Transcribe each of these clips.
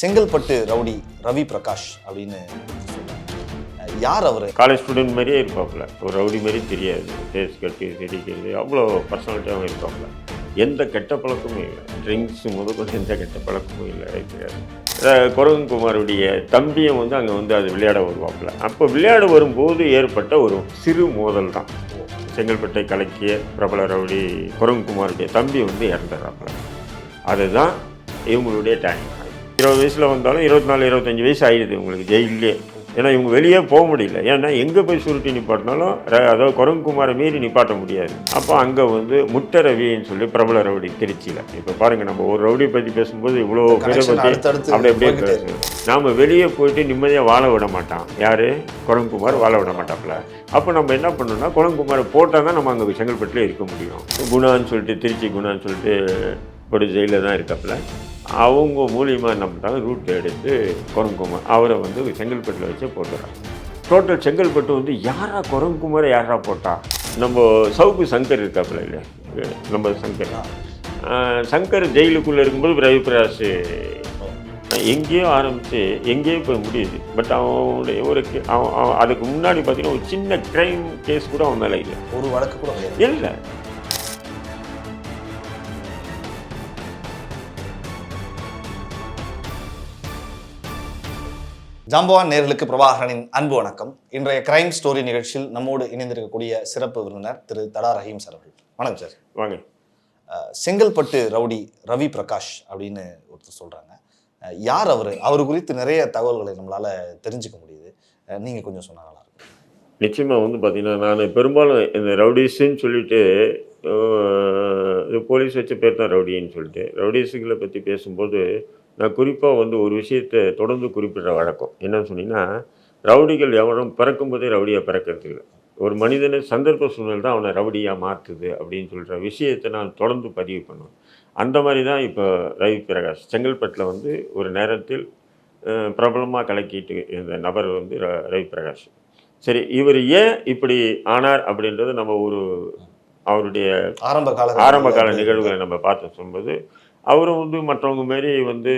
Chengalpattu rowdy Ravi Prakash அப்படின்னு யார் அவர்? College student மாதிரியே இருப்பாப்புல. ஒரு ரவுடி மாதிரி தெரியாது. டேஸ் கட்டி தெரிக்கிறது அவ்வளோ பர்சனாலிட்டியாகவும் இருப்பாப்புல. எந்த கெட்ட பழக்கமும் இல்லை. ட்ரிங்க்ஸ் முதற்கொண்டு எந்த கெட்ட பழக்கமும் இல்லை. கிடையாது குரங்குமாருடைய தம்பியும் வந்து அங்கே வந்து அது விளையாட வருவாப்புல. அப்போ விளையாட வரும்போது ஏற்பட்ட ஒரு சிறு மோதல் தான். செங்கல்பட்டை கலக்கிய பிரபல ரவுடி குரங்குமாருடைய தம்பி வந்து இறந்துடுறாப்புல. அதுதான் இவங்களுடைய டைம் இருபது வயசில் வந்தாலும் இருபத்தி நாலு இருபத்தஞ்சி வயசு ஆயிடுது இவங்களுக்கு ஜெயிலே ஏன்னா இவங்க வெளியே போக முடியல. ஏன்னா எங்கே போய் சுருட்டி நிப்பாட்டினாலும் ர- அதாவது குரங்குமாரை மீறி நிப்பாட்ட முடியாது. அப்போ அங்கே வந்து முட்டை ரவின்னு சொல்லி பிரபல ரவுடி திருச்சியில். இப்போ பாருங்கள் நம்ம ஒரு ரவுடி பற்றி பேசும்போது இவ்வளோ பேரை பற்றி அப்படி அப்படியே பேசுவோம் நாம் வெளியே போயிட்டு நிம்மதியாக வாழ விட மாட்டான். யார்? குரங்குமார் வாழ விட மாட்டாப்புல. அப்போ நம்ம என்ன பண்ணணும்னா குரங்குமாரை போட்டால் தான் நம்ம அங்கே செங்கல்பட்டுல இருக்க முடியும். குணான்னு சொல்லிட்டு திருச்சி குணான்னு சொல்லிட்டு ஒரு ஜெயிலில் தான் இருக்காப்புல. அவங்க மூலியமாக என்ன பண்ணுறாங்க ரூட் எடுத்து குரங்குமார் அவரை வந்து செங்கல்பட்டில் வச்சு போட்டுறாங்க. டோட்டல் செங்கல்பட்டு வந்து யாரா குரங்குமாரை யாரா போட்டா? நம்ம சவுக்கு சங்கர் இருக்காப்புல இல்லையா? நம்ம சங்கர். சங்கர் ஜெயிலுக்குள்ளே இருக்கும்போது ரவி பிரகாஷ் எங்கேயோ ஆரம்பித்து எங்கேயோ போய் முடியுது. பட் அவனுடைய ஒரு அவன் அதுக்கு முன்னாடி பார்த்தீங்கன்னா ஒரு சின்ன க்ரைம் கேஸ் கூட அவன் மேலே இல்லை. ஒரு வழக்கு கூட இல்லை. ஜாம்பவான் நேர்களுக்கு பிரபாகரனின் அன்பு வணக்கம். இன்றைய கிரைம் ஸ்டோரி நிகழ்ச்சியில் நம்மோடு இணைந்திருக்கக்கூடிய சிறப்பு விருந்தினர் திரு தடா ரஹீம் சார் அவர்கள். வணக்கம் சார். வாங்க. செங்கல்பட்டு ரவுடி ரவி பிரகாஷ் அப்படின்னு ஒருத்தர் சொல்றாங்க. அஹ் யார் அவர்? அவர் குறித்து நிறைய தகவல்களை நம்மளால தெரிஞ்சுக்க முடியுது. அஹ் நீங்க கொஞ்சம் சொன்னா நல்லா இருக்கும். நிச்சயமாக வந்து பார்த்தீங்கன்னா நான் பெரும்பாலும் இந்த ரவுடிஸுன்னு சொல்லிட்டு இது போலீஸ் வச்ச பேர் தான் ரவுடின்னு சொல்லிட்டு ரவுடிஸுகளை பற்றி பேசும்போது நான் குறிப்பாக வந்து ஒரு விஷயத்தை தொடர்ந்து குறிப்பிடுற வழக்கம். என்னன்னு சொன்னீங்கன்னா ரவுடிகள் எவனும் பிறக்கும்போதே ரவுடியாக பிறக்கிறது இல்லை ஒரு மனிதனை சந்தர்ப்ப சூழ்நிலை தான் அவனை ரவுடியாக மாற்றுது அப்படின்னு சொல்கிற விஷயத்தை நான் தொடர்ந்து பதிவு பண்ணுவேன். அந்த மாதிரி தான் இப்போ ரவி பிரகாஷ். செங்கல்பட்டில் வந்து ஒரு நேரத்தில் பிரபலமாக கலக்கிட்டு இந்த நபர் வந்து ர- ரவி பிரகாஷ். சரி இவர் ஏன் இப்படி ஆனார் அப்படின்றது நம்ம ஒரு அவருடைய ஆரம்ப கால ஆரம்ப கால நிகழ்வுகளை நம்ம பார்த்து சொல்லும்போது அவரும் வந்து மற்றவங்க மாரி வந்து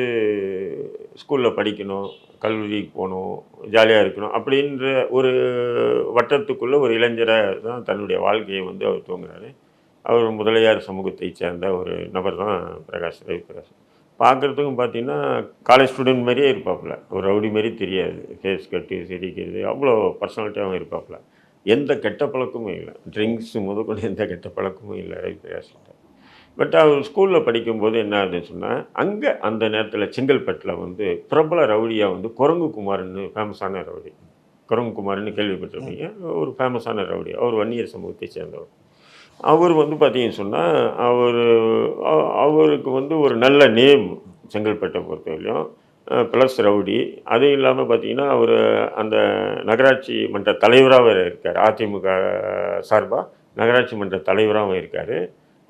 ஸ்கூலில் படிக்கணும் கல்லூரிக்கு போகணும் ஜாலியாக இருக்கணும் அப்படின்ற ஒரு வட்டத்துக்குள்ளே ஒரு இளைஞராக தான் தன்னுடைய வாழ்க்கையை வந்து அவர் தூங்குறாரு அவர் முதலியார் சமூகத்தை சேர்ந்த ஒரு நபர் தான் பிரகாஷ் ரவி பிரகாஷ். பார்க்குறதுக்கும் பார்த்தீங்கன்னா காலேஜ் ஸ்டூடெண்ட் மாதிரியே இருப்பாப்புல. ஒரு ரவுடி மாதிரி தெரியாது. ஃபேஸ் கட்டு சிரிக்கிறது அவ்வளோ பர்சனாலிட்டியாகவும் இருப்பாப்புல. எந்த கெட்ட பழக்கமும் இல்லை. ட்ரிங்க்ஸ் முதற்கொண்டு எந்த கெட்ட பழக்கமும் இல்லை ரவி பிரகாஷ் பட் அவர் ஸ்கூலில் படிக்கும்போது என்ன ஆகுதுன்னு சொன்னால் அங்கே அந்த நேரத்தில் செங்கல்பட்டில் வந்து பிரபல ரவுடியாக வந்து குரங்கு குமார்னு ஃபேமஸான ரவுடி. குரங்கு குமார்னு கேள்விப்பட்டிருப்பீங்க. ஒரு ஃபேமஸான ரவுடி. அவர் வன்னியர் சமூகத்தை சேர்ந்தவர். அவர் வந்து பார்த்தீங்கன்னு சொன்னால் அவர் அவருக்கு வந்து ஒரு நல்ல நேம் செங்கல்பட்டை பொறுத்தவரையிலும். Plus rowdy. அதுவும் இல்லாமல் பார்த்தீங்கன்னா அவர் அந்த நகராட்சி மன்ற தலைவராக இருக்கார். அதிமுக சார்பாக நகராட்சி மன்ற தலைவராகவும் இருக்கார்.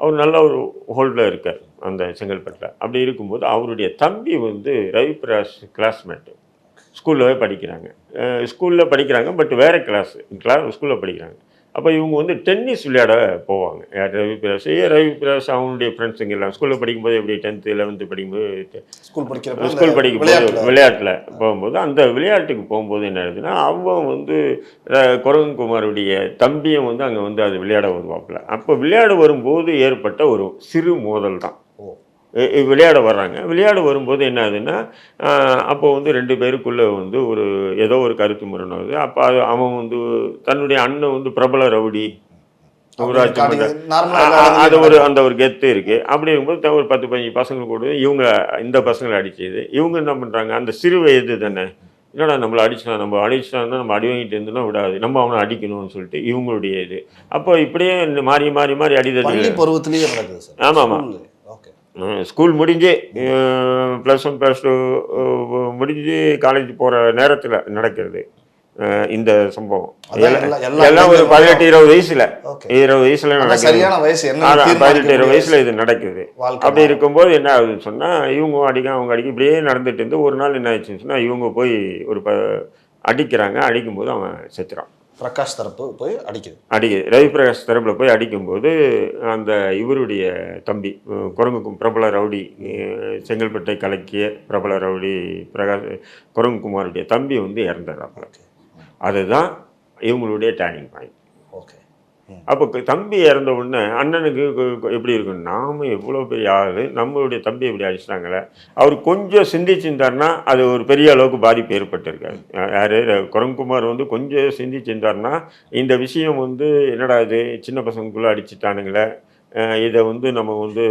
அவர் நல்ல ஒரு ஹோல்டில் இருக்கார் அந்த செங்கல்பட்டில். அப்படி இருக்கும்போது அவருடைய தம்பி வந்து ரவி பிரகாஷ் கிளாஸ்மேட்டு ஸ்கூல்லவே படிக்கிறாங்க. ஸ்கூலில் படிக்கிறாங்க பட் வேறு கிளாஸ் கிளாஸ் ஸ்கூலில் படிக்கிறாங்க. அப்போ இவங்க வந்து டென்னிஸ் விளையாட போவாங்க. யார் ரவி பிரகாஷ். ஏன் ரவி பிரகாஷ் அவங்களுடைய ஃப்ரெண்ட்ஸுங்க எல்லாம் ஸ்கூலில் படிக்கும்போது எப்படி டென்த்து லெவன்த்து படிக்கும்போது ஸ்கூல் படிக்கிறப்ப ஸ்கூல் படிக்கும்போது விளையாட்டுல. போகும்போது அந்த விளையாட்டுக்கு போகும்போது என்ன ஆகுதுன்னா அவன் வந்து குரங்குமாருடைய தம்பியும் வந்து அங்கே வந்து அது விளையாட வருவாப்புல. அப்போ விளையாட வரும்போது ஏற்பட்ட ஒரு சிறு மோதல் தான் விளையாட வர்றாங்க. விளையாட வரும்போது என்ன ஆகுதுன்னா அப்போ வந்து ரெண்டு பேருக்குள்ளே வந்து ஒரு ஏதோ ஒரு கருத்து முரண் வருது அப்போ அது அவன் வந்து தன்னுடைய அண்ணன் வந்து பிரபல ரவுடி. அது ஒரு அந்த ஒரு கெத்து இருக்கு. அப்படி இருக்கும்போது ஒரு பத்து பதினஞ்சு பசங்க கூட இவங்க இந்த பசங்களை அடிச்சது. இவங்க என்ன பண்றாங்க அந்த சிறு வயது தானே. என்னடா நம்மளை அடிச்சிட்டா நம்ம அடிச்சிட்டான்னா நம்ம அடி வாங்கிட்டு இருந்தோம்னா விடாது. நம்ம அவனை அடிக்கணும்னு சொல்லிட்டு இவங்களுடைய இது. அப்போ இப்படியே மாறி மாறி மாறி பள்ளி பருவத்திலேயே நடக்குது சார். ஆமா, ஆமா. ஓகே ஸ்கூல் முடிஞ்சு ப்ளஸ் ஒன் ப்ளஸ் டூ முடிஞ்சு காலேஜ் போகிற நேரத்தில் நடக்கிறது இந்த சம்பவம். எல்லாம் எல்லா- எல்லா எல்லாம் ஒரு பதினெட்டு இருபது வயசுல இருபது வயசுல நடக்குது. பதினெட்டு இருபது வயசுல இது நடக்குது. அப்படி இருக்கும்போது என்ன ஆகுதுன்னு சொன்னா இவங்க அடிக்க அவங்க அடிக்க இப்படியே நடந்துட்டு இருந்து ஒரு நாள் என்ன ஆச்சுன்னு சொன்னா இவங்க போய் ஒரு அடிக்கிறாங்க அடிக்கும்போது அவன் செத்துறான். பிரகாஷ் தரப்பு போய் அடிக்குது. அடி ரவி பிரகாஷ் தரப்பில் போய் அடிக்கும்போது அந்த இவருடைய தம்பி குரங்குக்கும் பிரபல ரவுடி செங்கல்பட்டை கலக்கிய பிரபல ரவுடி பிரகாஷ் குரங்குக்குமாருடைய தம்பி வந்து இறந்துடுறாப்புல. ஓகே. அதுதான் இவங்களுடைய டேர்னிங் பாயிண்ட் ஓகே. அப்போ தம்பி இறந்த உடனே அண்ணனுக்கு எப்படி இருக்கும்? நாம எவ்வளோ பெரிய ஆள்? நம்மளுடைய தம்பி எப்படி அடிச்சிட்டாங்களே அவர் கொஞ்சம் சிந்திச்சிருந்தாருன்னா அது ஒரு பெரிய அளவுக்கு பாதிப்பு ஏற்பட்டிருக்காரு. யார்? குரங்குமார் வந்து கொஞ்சம் சிந்திச்சிருந்தார்னா இந்த விஷயம் வந்து என்னடா இது? சின்ன பசங்களுக்குள்ளே அடிச்சிட்டானுங்களே. இதை வந்து நம்ம வந்து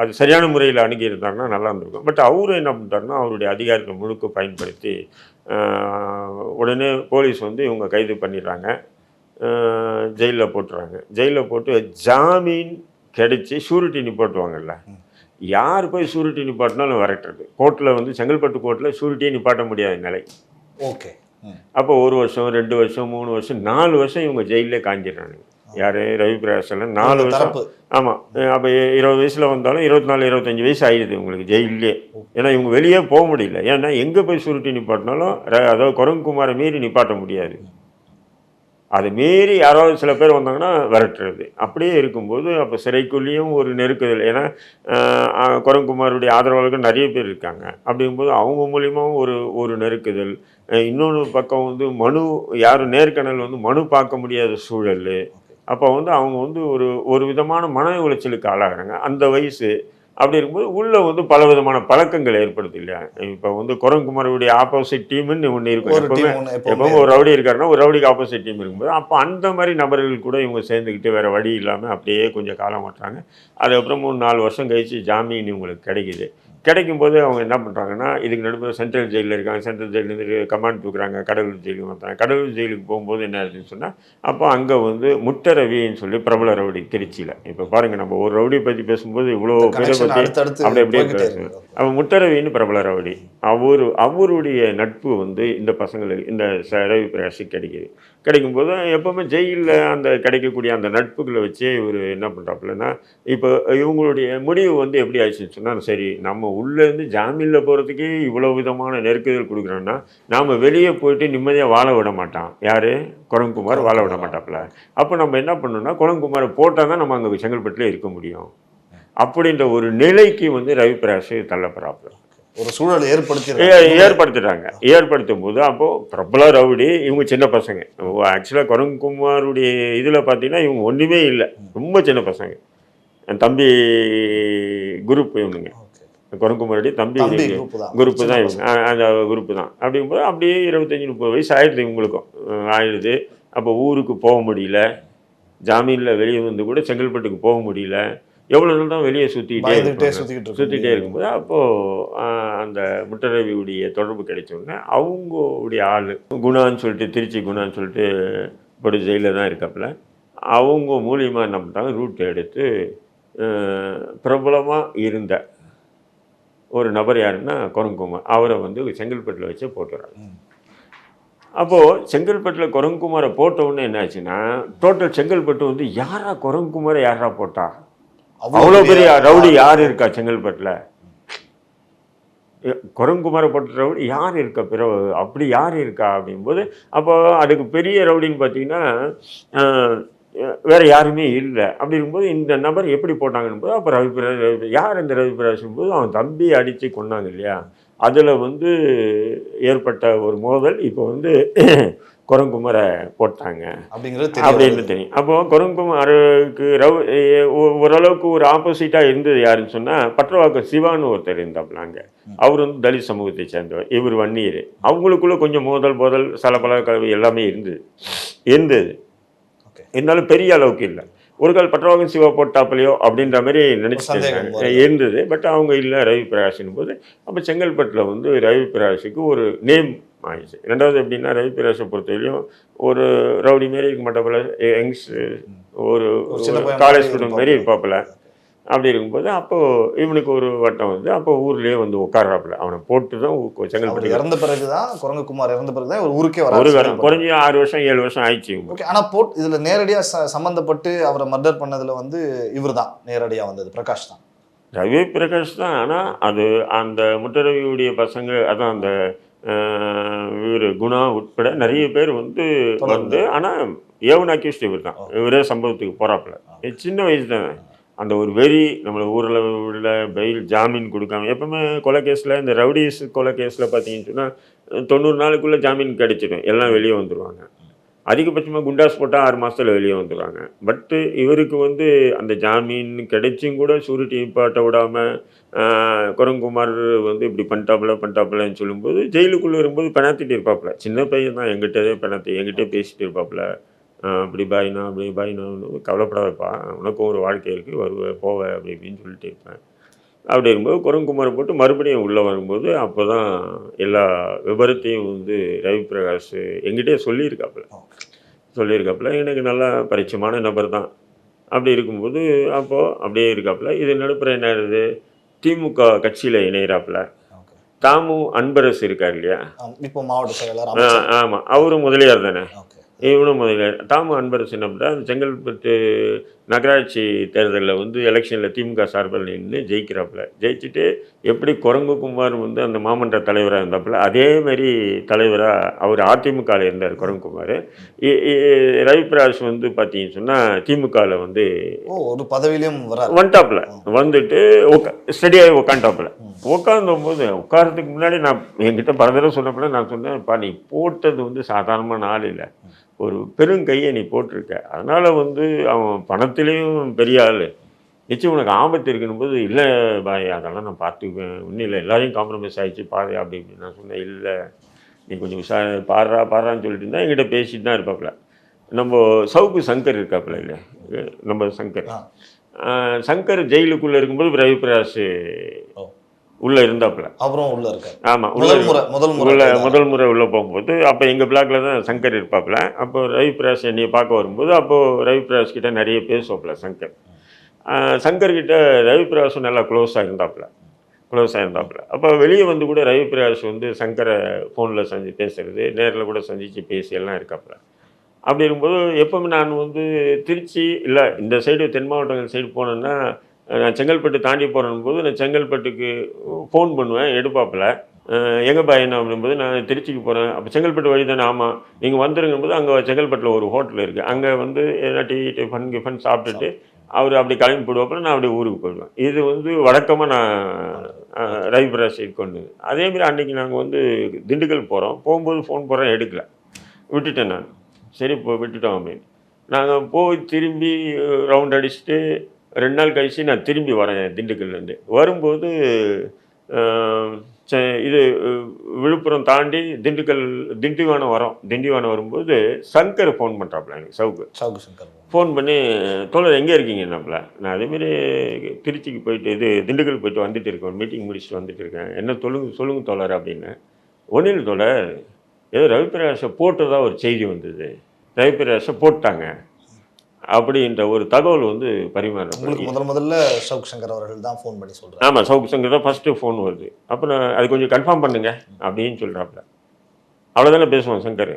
அது சரியான முறையில் அணுகியிருந்தாருன்னா நல்லா இருந்திருக்கும். பட் அவரும் என்ன பண்ணிட்டாருன்னா அவருடைய அதிகாரத்தை முழுக்க பயன்படுத்தி உடனே போலீஸ் வந்து இவங்க கைது பண்ணிடுறாங்க. ஜெயிலில் போட்டுறாங்க ஜெயிலில் போட்டு ஜாமீன் கிடைச்சி ஷூரிட்டி நிப்பாட்டுவாங்கல்ல. யார் போய் ஷூரிட்டி நிப்பாட்டினாலும் விரட்டுறது. கோர்ட்டில் வந்து செங்கல்பட்டு கோர்ட்டில் ஷூரிட்டியே நிப்பாட்ட முடியாத நிலை. ஓகே. அப்போ ஒரு வருஷம் ரெண்டு வருஷம் மூணு வருஷம் நாலு வருஷம் இவங்க ஜெயிலே காஞ்சிடுறாங்க யார்? ரவி பிரகாஷெல்லாம் நாலு வருஷம். ஆமாம் அப்போ இருபது வயசில் வந்தாலும் இருபத்தி நாலு இருபத்தஞ்சி வயசு ஆயிடுது உங்களுக்கு ஜெயிலே. ஏன்னா இவங்க வெளியே போக முடியல. ஏன்னா எங்கே போய் சுருட்டி நிப்பாட்டினாலும் அதாவது குரங்குமாரை மீறி நிப்பாட்ட முடியாது. அதை மீறி யாராவது சில பேர் வந்தாங்கன்னா விரட்டுறது. அப்படியே இருக்கும்போது அப்போ சிறைக்குள்ளேயும் ஒரு நெருக்குதல். ஏன்னா குரங்குமாருடைய ஆதரவாளர்கள் நிறைய பேர் இருக்காங்க. அப்படிங்கும்போது அவங்க மூலியமாகவும் ஒரு ஒரு நெருக்குதல். இன்னொன்று பக்கம் வந்து மனு யாரும் நேர்காணல் வந்து மனு பார்க்க முடியாத சூழல். அப்போ வந்து அவங்க வந்து ஒரு ஒரு விதமான மன உளைச்சலுக்கு ஆளாகிறாங்க. அந்த வயசு அப்படி இருக்கும்போது உள்ள வந்து பல விதமான பழக்கங்கள் ஏற்படுது இல்லையா? இப்போ வந்து குரங்குமாருடைய ஆப்போசிட் டீம்னு ஒன்று இருக்கும். எப்பவுமே எப்பவும். ஒரு ரவுடி இருக்காருன்னா ஒரு ரவுடிக்கு ஆப்போசிட் டீம் இருக்கும்போது அப்போ அந்த மாதிரி நபர்கள் கூட இவங்க சேர்ந்துக்கிட்டு வேற வழி இல்லாமல் அப்படியே கொஞ்சம் காலம் ஓட்டுறாங்க. அதுக்கப்புறம் மூணு நாலு வருஷம் கழிச்சு ஜாமீன் இவங்களுக்கு கிடைக்குது. கிடைக்கும் போது அவங்க என்ன பண்ணுறாங்கன்னா இதுக்கு நடுவில் சென்ட்ரல் ஜெயிலில் இருக்காங்க. சென்ட்ரல் ஜெயிலேருந்து கமாண்ட் தூக்குறாங்க கடலூர் ஜெயிலுக்கு வந்தாங்க கடலூர் ஜெயிலுக்கு போகும்போது என்ன ஆச்சுன்னு சொன்னால் அப்போ அங்கே வந்து முட்ட ரவின்னு சொல்லி பிரபல ரவுடி திருச்சியில். இப்போ பாருங்கள் நம்ம ஒரு ரவுடி பற்றி பேசும்போது இவ்வளோ பேரை பற்றி அப்படி அப்படியே. இருக்கு. அவன் முட்டரவின்னு பிரபல ரவுடி அவர் அவருடைய நட்பு வந்து இந்த பசங்களுக்கு இந்த ரவி பிரகாஷுக்கு கிடைக்குது. கிடைக்கும்போது எப்போவுமே ஜெயிலில் அந்த கிடைக்கக்கூடிய அந்த நட்புகளை வச்சே இவர் என்ன பண்ணுறாப்புலன்னா இப்போ இவங்களுடைய முடிவு வந்து எப்படி ஆயிடுச்சுன்னு சொன்னால் சரி நம்ம உள்ளேருந்து ஜாமீனில் போகிறதுக்கே இவ்வளோ விதமான நெருக்குதல் கொடுக்குறோன்னா நாம் வெளியே போயிட்டு நிம்மதியாக வாழ விட மாட்டான். யார்? குரங்குமார் வாழ விட மாட்டாப்புல. அப்போ நம்ம என்ன பண்ணணும்னா குரங்குமாரை போட்டால் தான் நம்ம அங்கே செங்கல்பட்டுல இருக்க முடியும். அப்படின்ற ஒரு நிலைக்கு வந்து ரவி பிரகாஷ் தள்ளப்படுறாப்புல. ஒரு சூழல் ஏற்படுத்தி ஏற்படுத்திட்டாங்க. ஏற்படுத்தும் போது அப்போ பிரபல ரவுடி இவங்க சின்ன பசங்க. ஆக்சுவலாக குரங்குமாருடைய இதில் பார்த்தீங்கன்னா இவங்க ஒன்றுமே இல்லை. ரொம்ப சின்ன பசங்க. என் தம்பி குரூப் இவனுங்க. ஓகே குரங்குமாருடைய தம்பி. குரூப் தான். இவங்க. அந்த குரூப்பு தான். அப்படிங்கும்போது அப்படியே இருபத்தஞ்சி முப்பது வயசு ஆயிடுது இவங்களுக்கும் ஆயிடுது. அப்போ ஊருக்கு போக முடியல. ஜாமீனில் வெளியே வந்து கூட செங்கல்பட்டுக்கு போக முடியல. எவ்வளோ நாள் தான் வெளியே சுற்றிக்கிட்டே சுற்றிட்டே முடியாது. இருக்கும்போது அப்போது அந்த முட்டரவியுடைய தொடர்பு கிடைச்ச உடனே அவங்களுடைய ஆள் குணான்னு சொல்லிட்டு திருச்சி குணான்னு சொல்லிட்டு இப்போ ஜெயிலில் தான் இருக்காப்புல. அவங்க மூலியமாக என்ன பண்ணுறாங்க ரூட் எடுத்து பிரபலமாக இருந்த ஒரு நபர் யாருன்னா குரங்குமார் அவரை வந்து செங்கல்பட்டில் வச்சு போட்டுறாங்க ம். அப்போது செங்கல்பட்டில் குரங்குமாரை போட்ட உடனே என்ன ஆச்சுன்னா டோட்டல் செங்கல்பட்டு வந்து யாரா குரங்குமாரை யாரா போட்டா? அவ்வளோ பெரிய ரவுடி யார் இருக்கா செங்கல்பட்டில்? குரங்குமாரை போட்ட ரவுடி யார் இருக்கா? பிற அப்படி யார் இருக்கா அப்படிங்கும்போது அப்போ அதுக்கு பெரிய ரவுடின்னு பார்த்தீங்கன்னா வேற யாருமே இல்லை. அப்படி இருக்கும்போது இந்த நபர் எப்படி போட்டாங்கன்னு போது அப்போ ரவி பிரகாஷ் யார் இந்த ரவி போது அவன் தம்பி அடித்து கொண்டாங்க இல்லையா? அதில் வந்து ஏற்பட்ட ஒரு மோதல் இப்போ வந்து குரங்குமரை போட்டாங்க. அப்படிங்கிறது அப்படின்னு தெரியும். அப்போ குரங்குமாருக்கு ரவு ஓரளவுக்கு ஒரு ஆப்போசிட்டாக இருந்தது யாருன்னு சொன்னால் பற்றவாக்கம் சிவான்னு ஒருத்தர் இருந்தாப்புல அங்கே. அவர் வந்து தலித் சமூகத்தை சேர்ந்தவர். இவர் வன்னியர். அவங்களுக்குள்ள கொஞ்சம் மோதல் போதல் சலபல கலவை எல்லாமே இருந்தது. இருந்தது. இருந்தாலும் பெரிய அளவுக்கு இல்லை. ஒரு கால் பற்றவாக்கம் சிவா போட்டாப்பலையோ அப்படின்ற மாதிரி நினச்சிட்டு. இருந்தது பட் அவங்க இல்லை ரவி பிரகாஷின் போது. அப்போ செங்கல்பட்டில் வந்து ரவி பிரகாஷுக்கு ஒரு நேம் ஆயிடுச்சு. ரெண்டாவது எப்படின்னா ரவி பிரகாஷை பொறுத்தவரையும் ஒரு ரவுடி மாரி இருக்க மாட்டாப்புல யங்ஸ் ஒரு காலேஜ் ஸ்டூடெண்ட் மாரி இருப்பாப்புல. அப்படி இருக்கும்போது அப்போது இவனுக்கு ஒரு வட்டம் வந்து அப்போ ஊர்லேயே வந்து உட்கார்றாப்புல. அவனை போட்டு தான் செங்கல்பட்டு இறந்த பிறகுதான் குரங்குக்குமார் இறந்த பிறகுதான் ஒரு ஊருக்கே ஒரு வர வாரம் குறைஞ்சி ஆறு வருஷம் ஏழு வருஷம் ஆயிடுச்சு ஓகே ஆனா போட் இதுல நேரடியா ச- சம்பந்தப்பட்டு அவரை மர்டர் பண்ணதுல வந்து இவர்தான் நேரடியா வந்தது பிரகாஷ் தான். ரவி பிரகாஷ் தான் ஆனால் அது அந்த முட்டரவியுடைய பசங்க அதான் அந்த இவர் குணா உட்பட நிறைய பேர் வந்து. வந்து ஆனால் ஏவன் அக்யூஸ்ட் இவர் தான் இவரே சம்பவத்துக்கு போகிறாப்புல சின்ன வயசு தான் அந்த ஒரு வெறி நம்மளை ஊரில் உள்ள பெயில் ஜாமீன் கொடுக்காம எப்பவுமே கொலை கேஸில் இந்த ரவுடிஸ் கொலை கேஸில் பார்த்தீங்கன்னு சொன்னால் தொண்ணூறு நாளுக்குள்ளே ஜாமீன் கிடைச்சிடும். எல்லாம் வெளியே வந்துடுவாங்க அதிகபட்சமாக குண்டாஸ் போட்டால் ஆறு மாதத்தில் வெளியே வந்துடுவாங்க பட்டு இவருக்கு வந்து அந்த ஜாமீன் கிடைச்சும் கூட சூரிட்டி பாட்ட விடாமல் குரங்குமார் வந்து இப்படி பண்ணிட்டாப்புல பண்ணிட்டாப்புலன்னு சொல்லும்போது ஜெயிலுக்குள்ளே வரும்போது பெணாத்திட்டு இருப்பாப்புல. சின்ன பையன் தான் எங்கிட்டே பெணாத்தி எங்கிட்டே பேசிட்டு இருப்பாப்புல. அப்படி பாய்னா அப்படி பாய்னா கவலைப்படாதப்பா உனக்கும் ஒரு வாழ்க்கை இருக்குது வருவ போவ அப்படி இப்படின்னு சொல்லிட்டு இருப்பேன். அப்படி இருக்கும்போது குரங்குமாரை போட்டு மறுபடியும் உள்ளே வரும்போது அப்போ தான் எல்லா விபரத்தையும் வந்து ரவி பிரகாஷ் எங்கிட்டே சொல்லியிருக்காப்புல. சொல்லியிருக்காப்புல எனக்கு நல்லா பரிச்சயமான நபர் தான். அப்படி இருக்கும்போது அப்போது அப்படியே இருக்காப்புல. இது நடுப்புற என்ன ஆகுது திமுக கட்சியில் இணையிறாப்புல. ஓகே. தாமு அன்பரசு இருக்கார் இல்லையா? இப்போ மாவட்ட செயலர் ஆமாம் அவரும் முதலியார் தானே? இவனும் முதலியார் தாமு அன்பரசு என்ன பண்ணுறா அந்த செங்கல்பட்டு நகராட்சி தேர்தலில் வந்து எலெக்ஷனில் திமுக சார்பில் நின்று ஜெயிக்கிறாப்புல. ஜெயிச்சுட்டு எப்படி குரங்கு குமார் வந்து அந்த மாமன்ற தலைவராக இருந்தாப்புல அதே மாதிரி தலைவராக அவர் அதிமுகவில் இருந்தார் குரங்கு குமார். ரவிபிராஜ் வந்து பார்த்தீங்கன்னு சொன்னால் திமுகவில் வந்து ஓ ஒரு பதவியிலையும் வராரு. வந்துட்டாப்புல. வந்துட்டு உக்கா ஸ்டடியாகி உக்காண்டாப்புல உட்காந்தபோது உட்காரத்துக்கு முன்னாடி நான் என்கிட்ட பல தடவை சொன்னப்பல நான் சொன்னேன்ப்பா நீ போட்டது வந்து சாதாரணமான ஆள் இல்லை. ஒரு பெருங்கையை நீ போட்டிருக்க. அதனால் வந்து அவன் பணத்திலையும் பெரிய ஆள். நிச்சயம் உனக்கு ஆபத்து இருக்குன்னும் போது இல்லை பாய் அதெல்லாம் நான் பார்த்துக்குவேன். ஒன்றும் இல்லை. எல்லாரையும் காம்ப்ரமைஸ் ஆகிடுச்சு பாரு அப்படி இப்படி நான் சொன்னேன். இல்லை. நீ கொஞ்சம் விசா பாடுறா பாடுறான்னு சொல்லிட்டு இருந்தா என்கிட்ட பேசிட்டு தான் இருப்பாப்புல. நம்ம சவுக்கு சங்கர் இருக்காப்புல இல்லை நம்ம சங்கர். சங்கர் ஜெயிலுக்குள்ளே இருக்கும்போது ரவி பிரகாஷ் ஓ. உள்ளே இருந்தாப்புல. அப்புறம் உள்ள இருக்காரு. ஆமாம் முதல் முறை முதல் முறை. முதல் முறை உள்ளே போகும்போது அப்போ எங்கள் பிளாக்ல தான் சங்கர் இருப்பாப்புல. அப்போ ரவி பிரகாஷ் என்னைய பார்க்க வரும்போது அப்போது ரவி பிரகாஷ் கிட்ட நிறைய பேசுவாப்புல சங்கர். ஆஹ் சங்கர் கிட்ட ரவி பிரகாஷும் நல்லா க்ளோஸாக இருந்தாப்புல. க்ளோஸாக இருந்தாப்புல. அப்போ வெளியே வந்து கூட ரவி பிரகாஷ் வந்து சங்கரை ஃபோனில் சந்தி பேசுறது நேரில் கூட சந்தித்து பேசி எல்லாம் இருக்காப்புல. அப்படி இருக்கும்போது எப்பவுமே நான் வந்து திருச்சி இல்லை இந்த சைடு தென் மாவட்டங்கள் சைடு போனேன்னா நான் செங்கல்பட்டு தாண்டி போகிறேன் போது நான் செங்கல்பட்டுக்கு ஃபோன் பண்ணுவேன் எடுப்பாப்புல. எங்கே என்ன அப்படிங்கும்போது நான் திருச்சிக்கு போகிறேன் அப்போ செங்கல்பட்டு வழி தானே? ஆமாம் நீங்கள் வந்துருங்கும்போது அங்கே செங்கல்பட்டில் ஒரு ஹோட்டல் இருக்குது அங்கே வந்து என்ன டீ டிஃபன் கிஃபன் சாப்பிட்டுட்டு அவர் அப்படி கிளம்பி போடுவாப்பில் நான் அப்படியே ஊருக்கு போயிடுவேன். இது வந்து வழக்கமாக நான் ரவி பிரகாஷ் கொண்டு. அதேமாதிரி அன்றைக்கி நாங்கள் வந்து திண்டுக்கல் போகிறோம் போகும்போது ஃபோன் போடுறேன் எடுக்கல. விட்டுட்டேன் நான். சரி இப்போ விட்டுட்டோம் அப்படின்னு. நாங்கள் போய் திரும்பி ரவுண்ட் அடிச்சுட்டு ரெண்டு நாள் கழிச்சு நான் திரும்பி வரேன் திண்டுக்கல்லேருந்து வரும்போது இது விழுப்புரம் தாண்டி திண்டுக்கல் திண்டிவனம் வரோம். திண்டிவனம் வரும்போது சங்கர் ஃபோன் பண்ணுறாப்புல எனக்கு சவுக்கு. சவுக்கு சங்கர் ஃபோன். பண்ணி தோழர் எங்கே இருக்கீங்க? நம்மள நான் அதேமாரி திருச்சிக்கு போயிட்டு இது திண்டுக்கல் போயிட்டு வந்துட்டு இருக்கேன். மீட்டிங் முடிச்சுட்டு வந்துட்டு இருக்கேன். என்ன சொல்லுங்க சொல்லுங்க தோழர் அப்படின்னு. ஒன்றும் இல்லை தோழர். ஏதோ ரவிபிரகாஷை போட்டதா ஒரு செய்தி வந்தது. ரவிபிரகாஷை போட்டாங்க. அப்படின்ற ஒரு தகவல் வந்து உங்களுக்கு முதல் முதல்ல சவுக்கு சங்கர் அவர்கள் தான் ஃபோன் பண்ணி சொல்றாரு. ஆமாம் சவுக்கு சங்கர் தான் ஃபஸ்ட்டு ஃபோன் வருது. அப்போ நான் அது கொஞ்சம் கன்ஃபார்ம் பண்ணுங்க அப்படின்னு சொல்கிறாப்புல அவ்வளோதானே பேசுவோம் சங்கர்.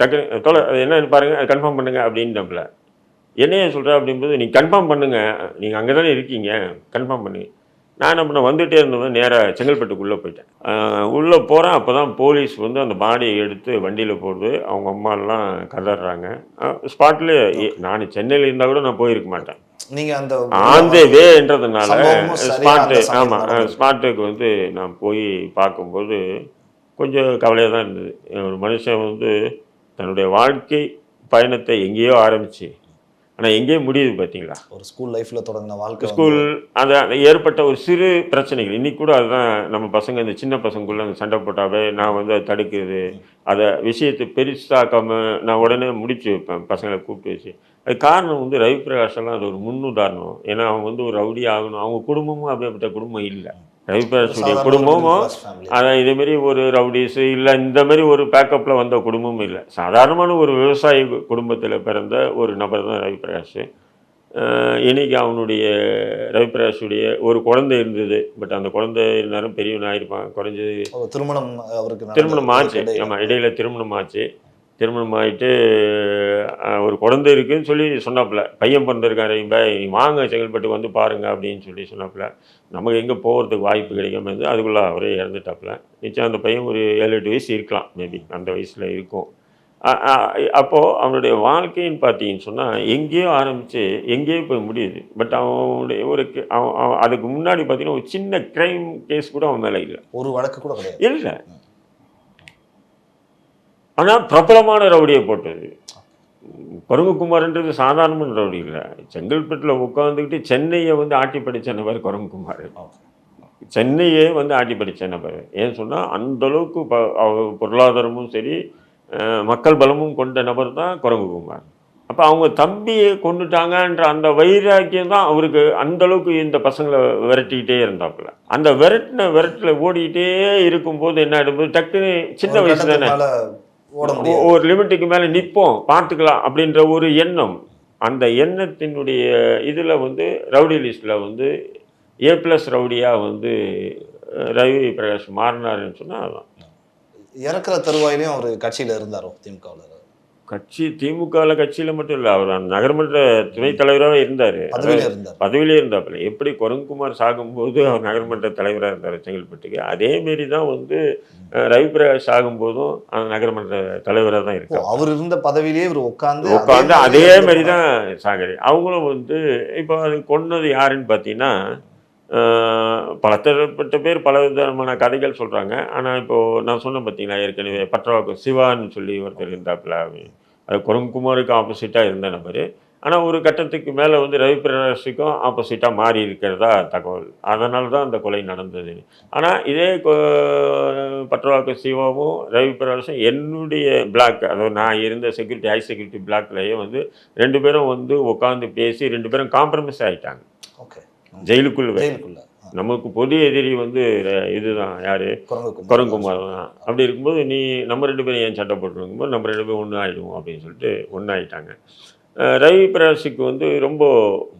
டக்கு தோலை அது என்னன்னு பாருங்க அது கன்ஃபார்ம் பண்ணுங்க அப்படின்ட்டாப்புல என்னைய சொல்கிற அப்படிங்கும்போது நீ கன்ஃபார்ம் பண்ணுங்க. நீங்கள் அங்கே தானே இருக்கீங்க. கன்ஃபார்ம் பண்ணுங்க. நான் பண்ண வந்துட்டே இருந்தவன் நேராக செங்கல்பட்டுக்குள்ளே போயிட்டேன். உள்ளே போகிறேன் அப்போ தான் போலீஸ் வந்து அந்த பாடியை எடுத்து வண்டியில் போடுது. அவங்க அம்மாலாம் கதறாங்க. ஸ்பாட்லேயே நான் சென்னையில் இருந்தால் கூட நான் போயிருக்க மாட்டேன். நீங்க அந்த ஆன் த வேன்றதுனால ஸ்பாட்டு ஆமாம். ஸ்பாட்டுக்கு வந்து நான் போய் பார்க்கும்போது கொஞ்சம் கவலையாக தான் இருந்தது. ஒரு மனுஷன் வந்து தன்னுடைய வாழ்க்கை பயணத்தை எங்கேயோ ஆரம்பிச்சு. ஆனால் எங்கேயோ முடியுது பார்த்தீங்களா ஒரு ஸ்கூல் லைஃப்ல தொடங்கின வாழ்க்கை ஸ்கூல் அது ஏற்பட்ட ஒரு சிறு பிரச்சனைகள். இன்னைக்கு கூட அதுதான் நம்ம பசங்க இந்த சின்ன பசங்களுக்குள்ள அந்த சண்டை போட்டாவே நான் வந்து அதை தடுக்கிறது அதை விஷயத்தை பெருசாக்காம நான் உடனே முடிச்சு வைப்பேன் பசங்களை கூப்பிட்டு வச்சு. அது காரணம் வந்து ரவி பிரகாஷ் எல்லாம் அது ஒரு முன்னுதாரணம். ஏன்னா அவங்க வந்து ஒரு ரவுடி ஆகணும். அவங்க குடும்பமும் அப்படிப்பட்ட குடும்பம் இல்லை. ரவி பிரகாஷுடைய சாதாரண ஒரு குடும்பமும். அதான் இதேமாரி ஒரு ரவுடிஸு இல்லை இந்த மாதிரி ஒரு பேக்கப்பில் வந்த குடும்பமும் இல்லை சாதாரணமான ஒரு விவசாயி குடும்பத்தில் பிறந்த ஒரு நபர் தான் ரவி பிரகாஷ் அஹ் இன்னைக்கு அவனுடைய ரவி பிரகாஷுடைய ஒரு குழந்தை இருந்தது பட் அந்த குழந்தை நேரம் பெரியவன் ஆயிருப்பான் குறைஞ்சது திருமணம் அவருக்கு. திருமணம் ஆச்சு. ஆமாம் இடையில திருமணம் ஆச்சு திருமணம் ஆகிட்டு ஒரு குழந்தை இருக்குன்னு சொல்லி சொன்னாப்புல. பையன் பிறந்திருக்காரு வாங்க செங்கல்பட்டு வந்து பாருங்க அப்படின்னு சொல்லி சொன்னாப்புல. நமக்கு எங்கே போகிறதுக்கு வாய்ப்பு கிடைக்காம இருந்து அதுக்குள்ளே அவரே இறந்துட்டாப்புல. நிச்சயம் அந்த பையன் ஒரு ஏழு எட்டு வயசு இருக்கலாம் மேபி அந்த வயசில் இருக்கும். அப்போது அவனுடைய வாழ்க்கைன்னு பார்த்தீங்கன்னு சொன்னால் எங்கேயோ ஆரம்பித்து எங்கேயோ போய் முடியுது. பட் அவனுடைய ஒரு அவன் அதுக்கு முன்னாடி பார்த்தீங்கன்னா ஒரு சின்ன க்ரைம் கேஸ் கூட அவன் மேலே இல்லை. ஒரு வழக்கு கூட இல்லை. ஆனால் பிரபலமான ரவுடியை போட்டது குரங்குக்குமார்ன்றது சாதாரணமான ரவுடி இல்லை. செங்கல்பட்டில் உட்காந்துக்கிட்டு சென்னையை வந்து ஆட்டி படித்த நபர் குரங்குக்குமார் சென்னையே வந்து ஆட்டி படித்த நபர். ஏன் சொன்னால் அந்தளவுக்கு ப பொருளாதாரமும் சரி மக்கள் பலமும் கொண்ட நபர் தான் குரங்குக்குமார் அப்போ அவங்க தம்பியை கொண்டுட்டாங்கன்ற அந்த வைராக்கியம் தான் அவருக்கு அந்த அளவுக்கு இந்த பசங்களை விரட்டிக்கிட்டே இருந்தாப்புல. அந்த விரட்டின விரட்டில் ஓடிக்கிட்டே இருக்கும்போது என்ன ஆயிடும்போது டக்குன்னு சின்ன வயசு தானே? ஓட ஒரு லிமிட்டுக்கு மேலே நிற்போம் பார்த்துக்கலாம் அப்படின்ற ஒரு எண்ணம். அந்த எண்ணத்தினுடைய இதில் வந்து ரவுடி லிஸ்ட்டில் வந்து ஏ ப்ளஸ் ரவுடியாக வந்து ரவி பிரகாஷ் மாறினாருன்னு சொன்னால் இறக்குற தருவாயிலையும் அவர் கட்சியில இருந்தாரோ திமுகவில். கட்சி திமுகவில் கட்சியில் மட்டும் இல்லை அவர் நகர்மன்ற துணைத் தலைவராகவே இருந்தார். பதவியில பதவியிலே இருந்தாப்புல. எப்படி குரங்குமார் சாகும்போது அவர் நகர்மன்ற தலைவராக இருந்தார் செங்கல்பட்டுக்கு? அதே மாரி தான் வந்து ரவி பிரகாஷ் சாகும்போதும் அந்த நகர்மன்ற தலைவராக தான் ஓ, இருக்கார். அவர் இருந்த பதவியிலேயே இவர் உட்கார்ந்து உட்காந்து அதே மாதிரி தான் சாகரி அவங்களும் வந்து இப்போ அது கொன்னது யாருன்னு பார்த்தீங்கன்னா பல தரப்பட்ட பேர் பல விதமான கதைகள் சொல்கிறாங்க ஆனால் இப்போது நான் சொன்னேன் பார்த்தீங்களா ஏற்கனவே பற்றவாக்கு சிவான்னு சொல்லி ஒருத்தர் இருந்தாப்புல அது குரங்குமாருக்கு ஆப்போசிட்டாக இருந்த நபர். ஆனால் ஒரு கட்டத்துக்கு மேலே வந்து ரவி பிரகாஷுக்கும் ஆப்போசிட்டாக மாறி இருக்கிறதா தகவல். அதனால தான் அந்த கொலை நடந்தது. ஆனால் இதே கொ- பற்றவாக்கு சிவாவும் ரவி பிரகாஷும் என்னுடைய பிளாக் அதாவது நான் இருந்த செக்யூரிட்டி ஹை செக்யூரிட்டி பிளாக்லேயே வந்து ரெண்டு பேரும் வந்து உட்காந்து பேசி ரெண்டு பேரும் காம்ப்ரமைஸ் ஆகிட்டாங்க ஓகே ஜெயிலுக்குள்ள நமக்கு பொது எதிரி வந்து இதுதான் யாரு. குரங்குமார் தான். அப்படி இருக்கும்போது நீ நம்ம ரெண்டு பேரும் ஏன் சட்டை போட்டுருக்கும்போது நம்ம ரெண்டு பேரும் ஒன்று ஆகிடுவோம் அப்படின்னு சொல்லிட்டு ஒன்று ஆகிட்டாங்க ரவி பிரகாஷுக்கு வந்து ரொம்ப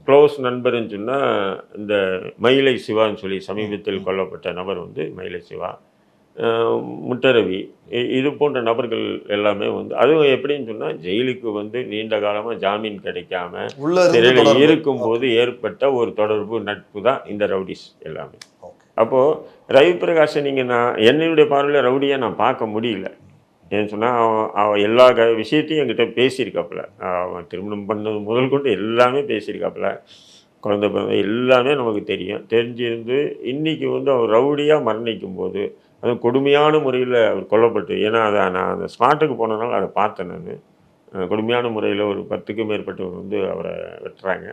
க்ளோஸ் நண்பர்னு சொன்னால் இந்த மயிலை சிவான்னு சொல்லி சமீபத்தில் கொல்லப்பட்ட நபர் வந்து மயிலை சிவா. முட்டரவி இது போன்ற நபர்கள் எல்லாமே வந்து அதுவும் எப்படின்னு சொன்னால் ஜெயிலுக்கு வந்து நீண்ட காலமாக ஜாமீன் கிடைக்காம சிறையில். இருக்கும்போது ஏற்பட்ட ஒரு தொடர்பு நட்பு தான் இந்த ரவுடிஸ் எல்லாமே. அப்போது ரவி பிரகாஷை நீங்கள் நான் என்னுடைய பார்வையில் ரவுடியாக நான் பார்க்க முடியல. ஏன்னு சொன்னால் அவன் அவன் எல்லா க விஷயத்தையும் என்கிட்ட பேசியிருக்காப்புல. அவன் திருமணம் பண்ணது முதல் கொண்டு எல்லாமே பேசியிருக்காப்புல. குழந்தை பிறந்த எல்லாமே நமக்கு தெரியும். தெரிஞ்சிருந்து இன்னைக்கு வந்து அவர் ரவுடியாக மரணிக்கும் போது அது கொடுமையான முறையில் அவர் கொல்லப்பட்டு ஏன்னா அதை நான் அந்த ஸ்பாட்டுக்கு போனதுனால அதை பார்த்தேன் நான். கொடுமையான முறையில் ஒரு பத்துக்கும் மேற்பட்டவர் வந்து அவரை வெட்டுறாங்க.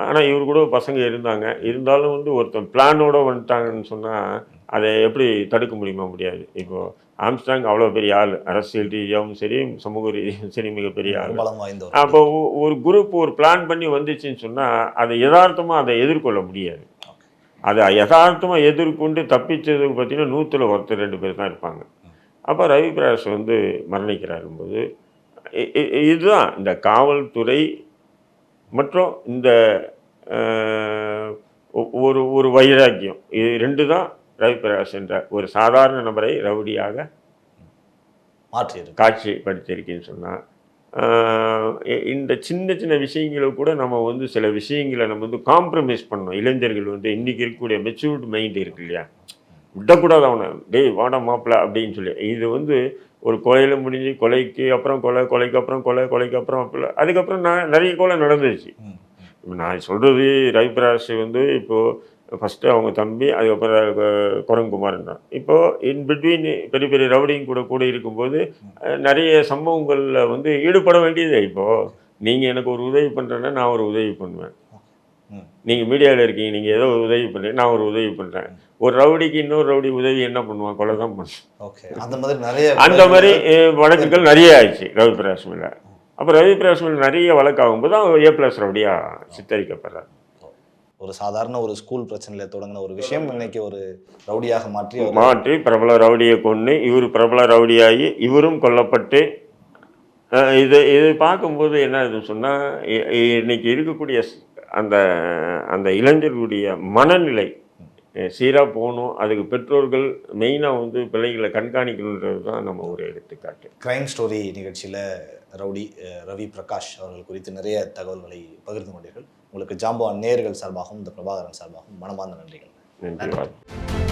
ஆனால் இவர் கூட பசங்க இருந்தாங்க. இருந்தாலும் வந்து ஒருத்தன் பிளானோட வந்துட்டாங்கன்னு சொன்னால் அதை எப்படி தடுக்க முடியுமா முடியாது. இப்போது ஆம்ஸ்டாங் அவ்வளோ பெரிய ஆள். அரசியல் ரீதியாகவும் சரி சமூக ரீதியாகவும் சரி மிகப்பெரிய ஆள். அப்போ ஒரு குரூப் ஒரு பிளான் பண்ணி வந்துச்சுன்னு சொன்னால் அதை யதார்த்தமாக அதை எதிர்கொள்ள முடியாது. அதை யதார்த்தமாக எதிர்கொண்டு தப்பிச்சதுக்கு பார்த்தீங்கன்னா நூற்றில் ஒருத்தர் ரெண்டு பேர் தான் இருப்பாங்க. அப்போ ரவி பிரகாஷ் வந்து மரணிக்கிறாரும்போது இதுதான் இந்த காவல்துறை மற்றும் இந்த ஒரு ஒரு வைராக்கியம். இது ரெண்டு தான் ரவி பிரகாஷ் என்ற ஒரு சாதாரண நபரை ரவுடியாக மாற்றியிருக்கு காட்சிப்படுத்தியிருக்கேன்னு சொன்னால் இந்த சின்ன சின்ன விஷயங்களை கூட நம்ம வந்து சில விஷயங்களை நம்ம வந்து காம்ப்ரமைஸ் பண்ணோம் இளைஞர்கள் வந்து இன்றைக்கி இருக்கக்கூடிய மெச்சூர்டு மைண்ட் இருக்கு இல்லையா? விடக்கூடாது அவனை. டேய் வாடா மாப்பிள்ள அப்படின்னு சொல்லி. இது வந்து ஒரு கொலையில் முடிஞ்சு கொலைக்கு அப்புறம் கொலை கொலைக்கு அப்புறம் கொலை கொலைக்கு அப்புறம் அப்படி அதுக்கப்புறம் நான் நிறைய கொலை நடந்துச்சு. இப்ப நான் சொல்கிறது ரவிபிராஷ் வந்து இப்போது ஃபஸ்ட்டு அவங்க தம்பி அதுக்கப்புறம் குரங்குமார்ன்றான் இப்போது இன் பிட்வீன் பெரிய பெரிய ரவுடிங் கூட கூட இருக்கும்போது நிறைய சம்பவங்களில் வந்து ஈடுபட வேண்டியது இப்போது நீங்கள் எனக்கு ஒரு உதவி பண்ணுறேன்னா நான் ஒரு உதவி பண்ணுவேன். நீங்கள் மீடியாவில் இருக்கீங்க நீங்கள் ஏதோ ஒரு உதவி பண்ணுறீங்க நான் ஒரு உதவி பண்ணுறேன் ஒரு ரவுடிக்கு இன்னொரு ரவுடி உதவி என்ன பண்ணுவான்? கொலை தான் பண்ணுவான். ஓகே. அந்த மாதிரி நிறைய அந்த மாதிரி வழக்குகள் நிறைய ஆயிடுச்சு ரவி பிரகாஷ் மேல. அப்போ ரவி பிரகாஷ் மேல நிறைய வழக்கு ஆகும்போது அவன் ஏ பிளஸ் ரவுடியாக சித்தரிக்கப்படுறார் ஒரு சாதாரண ஒரு ஸ்கூல் பிரச்சனையில் தொடங்கின ஒரு விஷயம் இன்னைக்கு ஒரு ரவுடியாக மாற்றி மாற்றி பிரபல ரவுடியை கொண்டு இவர் பிரபல ரவுடியாகி இவரும் கொல்லப்பட்டு இது இது பார்க்கும்போது என்ன இது சொன்னால் இன்னைக்கு இருக்கக்கூடிய அந்த அந்த இளைஞர்களுடைய மனநிலை சீராக போகணும். அதுக்கு பெற்றோர்கள் மெயினாக வந்து பிள்ளைகளை கண்காணிக்கணுன்றது தான் நம்ம ஒரு எடுத்துக்காட்டு. க்ரைம் ஸ்டோரி நிகழ்ச்சியில் ரவுடி ரவி பிரகாஷ் அவர்கள் குறித்து நிறைய தகவல்களை பகிர்ந்து கொண்டீர்கள். உங்களுக்கு ஜாம்பவான் நேர்கள் சார்பாகவும் இந்த பிரபாகரன் சார்பாகவும் மனமார்ந்த நன்றிகள். நன்றி